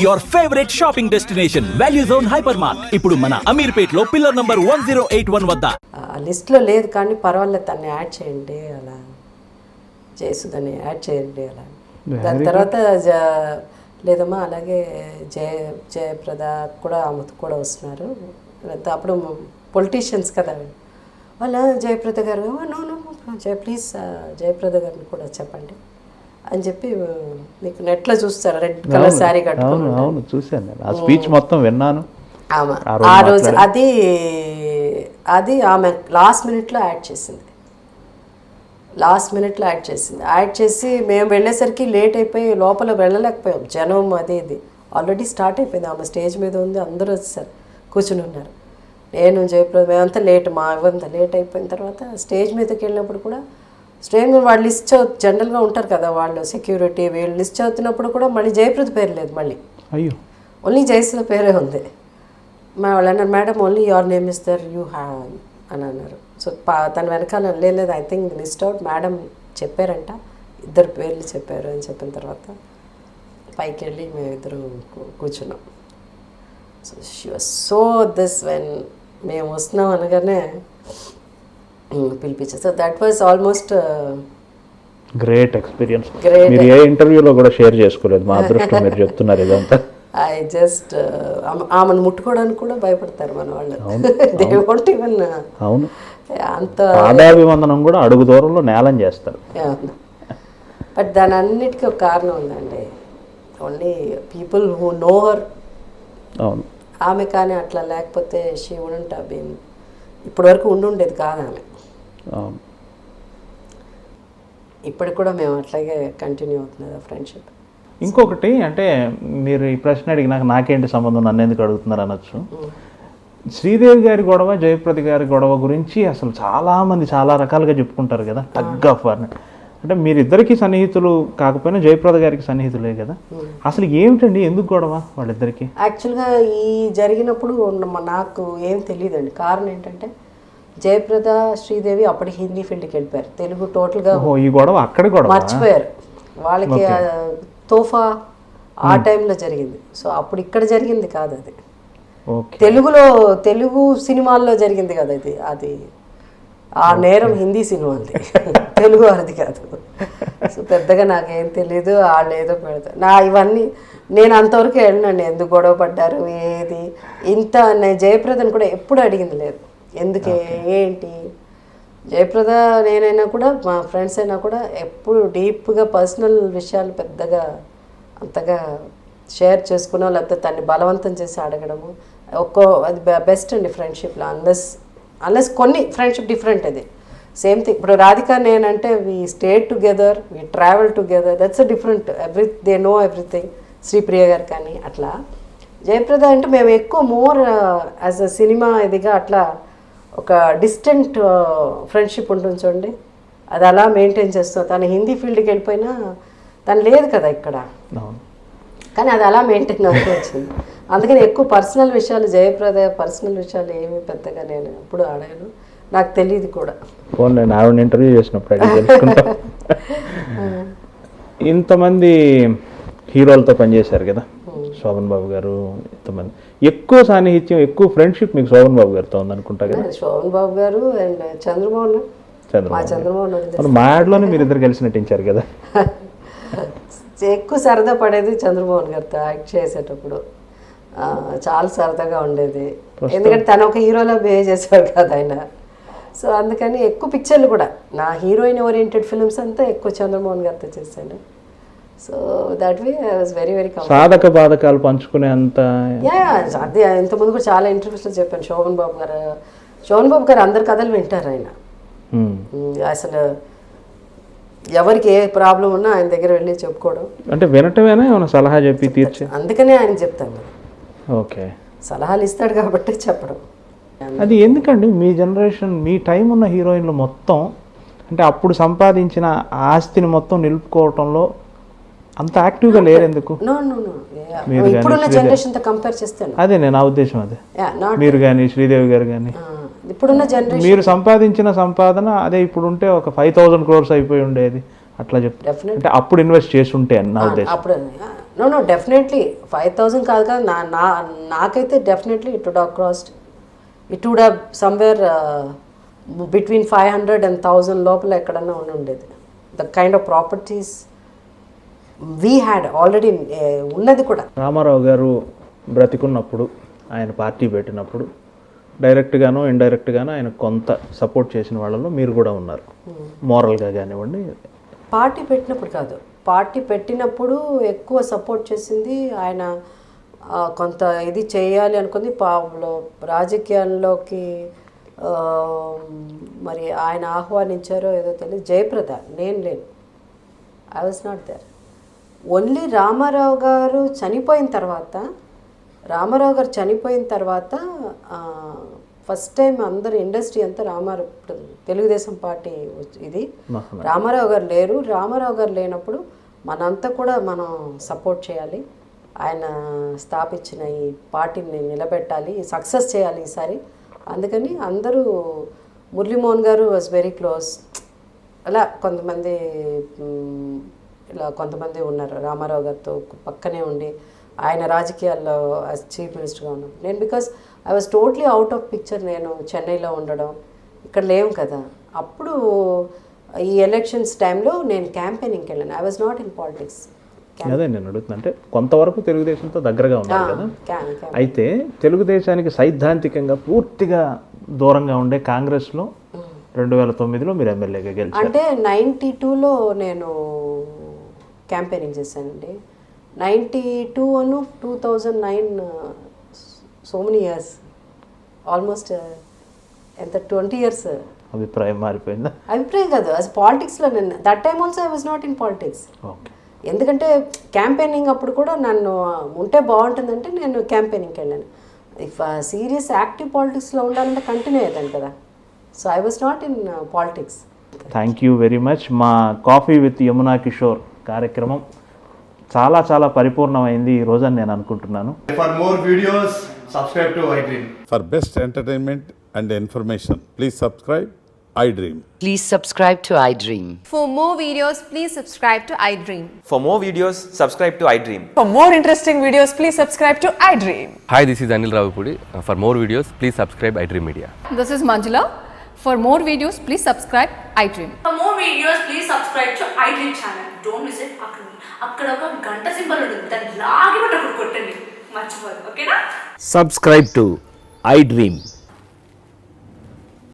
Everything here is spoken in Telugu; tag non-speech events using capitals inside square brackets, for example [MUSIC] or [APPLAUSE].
Your favourite shopping destination value zone hyper mart ఇప్పుడు మన అమీర్పేట్లో pillar number one zero eight one వద్ద. ఆ లిస్ట్లో లేదు కానీ పర్వాలేదు తన్ని యాడ్ చేయండి అలా. జయసుదని యాడ్ చేయండి అలా. దాని తర్వాత జ- లేదమ్మా అలాగే జయ జయప్రద కూడా ఆమెతో కూడా వస్తున్నారు. అప్పుడు పొలిటీషియన్స్ కదా. వాళ్ళ Jayaprada garu no no Jaya please Jayaprada గారిని కూడా చెప్పండి. అని చెప్పి మీకు నెట్లో చూస్తారు? రెడ్ కలర్ శారీ కట్టుకుని అవును చూశాను నేను. ఆ స్పీచ్ మొత్తం విన్నాను. ఆమె. ఆ రోజు ఆ రోజు అది అది ఆమె లాస్ట్ మినిట్లో యాడ్ చేసింది. లాస్ట్ మినిట్లో యాడ్ చేసింది. యాడ్ చేసి మేము వెళ్ళేసరికి లేట్ అయిపోయి లోపల వెళ్ళలేకపోయాం. జనం అది ఇది. ఆల్రెడీ స్టార్ట్ అయిపోయింది. ఆమె స్టేజ్ మీద ఉంది. అందరూ వచ్చేసారు. కూర్చుని ఉన్నారు. నేను జయప్రద మేమంతా లేట్ మా ఇవంతా లేట్ అయిపోయిన తర్వాత స్టేజ్ మీదకి వెళ్ళినప్పుడు కూడా మీద వాళ్ళు లిస్ట్ చదువు జనరల్గా ఉంటారు కదా వాళ్ళు సెక్యూరిటీ వీళ్ళు లిస్ట్ చదువుతున్నప్పుడు కూడా మళ్ళీ జయప్రద పేరు లేదు మళ్ళీ. అయ్యో. ఓన్లీ జయసుల పేరే ఉంది. మా వాళ్ళు అన్నారు madam only your name is there you have అని అన్నారు. సో పా తన వెనకాల లేదు I think list out madam చెప్పారంట ఇద్దరు పేర్లు చెప్పారు అని చెప్పిన తర్వాత పైకి వెళ్ళి మేమిద్దరం కూ- కూర్చున్నాం. So she was so this when మేము వస్తున్నాం అనగానే పిలిపించారు so that was almost great experience. మీరు ఏ ఇంటర్వ్యూలో కూడా షేర్ చేసుకోలేదు. మా అదృష్టం మీరు చెప్తున్నారు ఇదంతా. [LAUGHS] ఐ జస్ట్ ఆమెను ముట్టుకోవడానికి కూడా భయపడతారు మన వాళ్ళు. దే వోంట్ ఈవెన్ అవును. అంత పాదాభివందనం కూడా అడుగు దూరంలో నేలం చేస్తారు. బట్ దాని అన్నిటికీ ఒక కారణం ఉందండి. Only people who know her అవును. ఆమె కానీ అట్లా లేకపోతే షీ ఉడంట్ బీన్ ఇప్పటి వరకు ఉండుండేది కాదు ఆమె. ఇప్పటికి కూడా మేము అట్లాగే కంటిన్యూ అవుతున్నది ఆ ఫ్రెండ్షిప్ ఇంకొకటి అంటే మీరు ఈ ప్రశ్న అడిగినాక నాకేంటి సంబంధం? నన్ను ఎందుకు అడుగుతున్నారు అనొచ్చు. శ్రీదేవి గారి గొడవ జయప్రద గారి గొడవ గురించి అసలు చాలా మంది చాలా రకాలుగా చెప్పుకుంటారు కదా టగ్ ఆఫ్ వార్ అంటే మీరిద్దరికి సన్నిహితులు కాకపోయినా జయప్రద గారికి సన్నిహితులే కదా. అసలు ఏమిటండి? ఎందుకు గొడవ వాళ్ళిద్దరికి? యాక్చువల్గా ఈ జరిగినప్పుడు నాకు ఏం తెలియదండి. కారణం ఏంటంటే జయప్రద శ్రీదేవి అప్పటికి హిందీ ఫీల్డ్కి వెళ్ళిపోయారు. తెలుగు టోటల్గా ఈ గొడవ అక్కడ గొడవ? మర్చిపోయారు. వాళ్ళకి తోఫా ఆ టైంలో జరిగింది. సో అప్పుడు ఇక్కడ జరిగింది కాదు అది. తెలుగులో తెలుగు సినిమాల్లో జరిగింది కదా అది. అది ఆ నేరం హిందీ సినిమాది [LAUGHS] తెలుగు అది కాదు. సో పెద్దగా నాకేం తెలియదు వాళ్ళు ఏదో పెడతారు. నా ఇవన్నీ నేను అంతవరకు వెళ్ళినండి. ఎందుకు గొడవ పడ్డారు ఏది? ఇంత నేను జయప్రదను కూడా ఎప్పుడు అడిగింది లేదు. ఎందుకే? ఏంటి? జయప్రద నేనైనా కూడా మా ఫ్రెండ్స్ అయినా కూడా ఎప్పుడు డీప్గా పర్సనల్ విషయాలు పెద్దగా అంతగా షేర్ చేసుకునో లేకపోతే తన్ని బలవంతం చేసి అడగడము. ఒక్కో అది బెస్ట్ అండి ఫ్రెండ్షిప్లో. అన్లెస్ అన్లెస్ కొన్ని ఫ్రెండ్షిప్ డిఫరెంట్ అది. Same thing. ఇప్పుడు రాధిక నేనంటే we stay together we travel together. That's a different. Every they know everything. Sripriya garu కానీ అట్లా. జయప్రద అంటే మేము ఎక్కువ మోర్ యాజ్ అ సినిమా ఇదిగా అట్లా ఒక డిస్టెంట్ ఫ్రెండ్షిప్ ఉంటుంది చూడండి. అది అలా మెయింటైన్ చేస్తాం తను హిందీ ఫీల్డ్కి వెళ్ళిపోయినా తను లేదు కదా ఇక్కడ. కానీ అది అలా మెయింటైన్ అవుతూ వచ్చింది. అందుకని ఎక్కువ పర్సనల్ విషయాలు జయప్రద పర్సనల్ విషయాలు ఏమీ పెద్దగా నేను ఎప్పుడు అడగను నాకు తెలియదు కూడా. ఫోన్ నేను ఆవిడ ఇంటర్వ్యూ చేసినప్పుడు తెలుసుకుంటా. [LAUGHS] ఇంతమంది హీరోలతో పనిచేశారు కదా. శోభన్ బాబు గారు ఇంతమంది ఎక్కువ సాన్నిహిత్యం ఎక్కువ ఫ్రెండ్షిప్ మీకు శోభన్ బాబు గారితో ఉందనుకుంటా కదా? శోభన్ బాబు గారు అండ్ చంద్రమోహన్ చంద్రమోహన్ వదిలేసి అవును, మా యాడ్లోనే మీరు ఇద్దరు కలిసి నటించారు కదా? ఎక్కువ సరదా పడేది చంద్రమోహన్ గారితో యాక్ట్ చేసేటప్పుడు. చాలా సరదాగా ఉండేది. ఎందుకంటే తను ఒక హీరోలా బిహేవ్ చేసేవాడు కదా ఆయన. సో అందుకని ఎక్కువ పిక్చర్లు కూడా. నా హీరోయిన్ ఓరియంటెడ్ ఫిల్మ్స్ అంతా ఎక్కువ చంద్రమోహన్ గారితో చేశాను. So that way was very very సాధక బాధకాలు పంచుకునే అంత యా అదే ఇంతకుముందు కూడా చాలా ఇంటర్వ్యూస్లో చెప్పాను శోభన్ బాబు గారు. శోభన్ బాబు గారు అందరి కథలు వింటారు ఆయన. ఉమ్. ఉమ్, అసలు ఎవరికి ఏ ప్రాబ్లం ఉన్నా ఆయన దగ్గర వెళ్ళి చెప్పుకోవడం. అంటే వినటమేనా? ఏమైనా సలహా చెప్పి తీర్చే? అందుకనే ఆయన చెప్తాను. ఓకే సలహాలు ఇస్తాడు కాబట్టి చెప్పడం. అది ఎందుకండి? మీ జనరేషన్ మీ టైం ఉన్న హీరోయిన్లు మొత్తం అంటే అప్పుడు సంపాదించిన ఆస్తిని మొత్తం నిలుపుకోవటంలో అంత యాక్టివ్గా లేరు ఎందుకు ఇప్పుడున్న జనరేషన్తో కంపేర్ చేస్తాను. అదే నేను నా ఉద్దేశం అదే. మీరు కానీ శ్రీదేవి గారు కానీ. ఇప్పుడున్న జనరేషన్ మీరు సంపాదించిన సంపాదన అదే ఇప్పుడు ఉంటే ఒక ఫైవ్ థౌజండ్ క్రోర్స్ అయిపోయి ఉండేది. అట్లా చెప్తా అంటే అప్పుడు ఇన్వెస్ట్ చేసి ఉంటే నా ఉద్దేశం. అప్పుడు no no definitely five thousand కాదు కదా నా నా నాకైతే definitely it would have crossed it would somewhere between five hundred and thousand లోపల ఎక్కడన్నా ఉండి ఉండేది. The kind of properties we had already ఉన్నది కూడా. రామారావు గారు బ్రతికున్నప్పుడు ఆయన పార్టీ పెట్టినప్పుడు డైరెక్ట్గానో ఇండైరెక్ట్గానో ఆయన కొంత సపోర్ట్ చేసిన వాళ్ళలో మీరు కూడా ఉన్నారు. మోరల్గా కానివ్వండి. పార్టీ పెట్టినప్పుడు కాదు. పార్టీ పెట్టినప్పుడు ఎక్కువ సపోర్ట్ చేసింది ఆయన కొంత ఇది చేయాలి అనుకుంది. పాలో రాజకీయాల్లోకి మరి ఆయన ఆహ్వానించారో ఏదో తెలియదు. జయప్రద నేను లేను. I was not there only Ramarao garu చనిపోయిన తర్వాత రామారావు గారు చనిపోయిన తర్వాత ఫస్ట్ టైం అందరు ఇండస్ట్రీ అంతా రామారావు తెలుగుదేశం పార్టీ ఇది. రామారావు గారు లేరు. రామారావు గారు లేనప్పుడు మనంతా కూడా మనం సపోర్ట్ చేయాలి. ఆయన స్థాపించిన ఈ పార్టీని నిలబెట్టాలి సక్సెస్ చేయాలి ఈసారి. అందుకని అందరూ మురళీమోహన్ గారు వాజ్ వెరీ క్లోజ్ అలా కొంతమంది ఇలా కొంతమంది ఉన్నారు. రామారావు గారితో పక్కనే ఉండి ఆయన రాజకీయాల్లో చీఫ్ మినిస్టర్గా ఉన్నాం నేను because I was totally out of picture నేను చెన్నైలో ఉండడం. ఇక్కడ లేవు కదా. అప్పుడు ఈ ఎలక్షన్స్ టైంలో నేను క్యాంపెయినింగ్కి వెళ్ళాను. I was not in politics అదే నేను అడుగుతున్నా. అంటే కొంతవరకు తెలుగుదేశంతో దగ్గరగా ఉన్నారు కదా. అయితే తెలుగుదేశానికి సైద్ధాంతికంగా పూర్తిగా దూరంగా ఉండే కాంగ్రెస్లో రెండు వేల తొమ్మిదిలో మీరు ఎమ్మెల్యేగా గెలిచారు. అంటే నైంటీ టూలో నేను క్యాంపెయినింగ్ చేశానండి. Ninety two and two thousand nine so many years. Almost ఎంత ట్వంటీ ఇయర్స్. అభిప్రాయం మారిపోయిందా? అభిప్రాయం కాదు అసలు పాలిటిక్స్లో నేను that time also I was not in politics. ఎందుకంటే క్యాంపెయినింగ్ అప్పుడు కూడా నన్ను ఉంటే బాగుంటుందంటే నేను క్యాంపెయినింగ్కి వెళ్ళాను. ఇఫ్ సీరియస్ యాక్టివ్ పాలిటిక్స్లో ఉండాలంటే కంటిన్యూ అయ్యేదాన్ని కదా. So I was not in politics. Thank you very much. మా కాఫీ విత్ యమునా కిషోర్ కార్యక్రమం చాలా చాలా పరిపూర్ణమైంది ఈ రోజు అని నేను అనుకుంటున్నాను. For more videos subscribe to I dream for best entertainment and information please subscribe I dream please subscribe to I dream for more videos please subscribe to I dream for more videos subscribe to I dream for more interesting videos please subscribe to I dream hi this is Anil Ravipudi for more videos please subscribe I dream media this is Manjula For more videos, please subscribe iDream. For more videos, please subscribe to iDream channel. Don't miss it. అక్కడ అక్కడ ఒక గంట సింబల్ ఉంటుంది దాన్ని లాగి అక్కడ కొట్టండి మర్చిపోదు ఓకేనా సబ్స్క్రైబ్ టు ఐ డ్రీమ్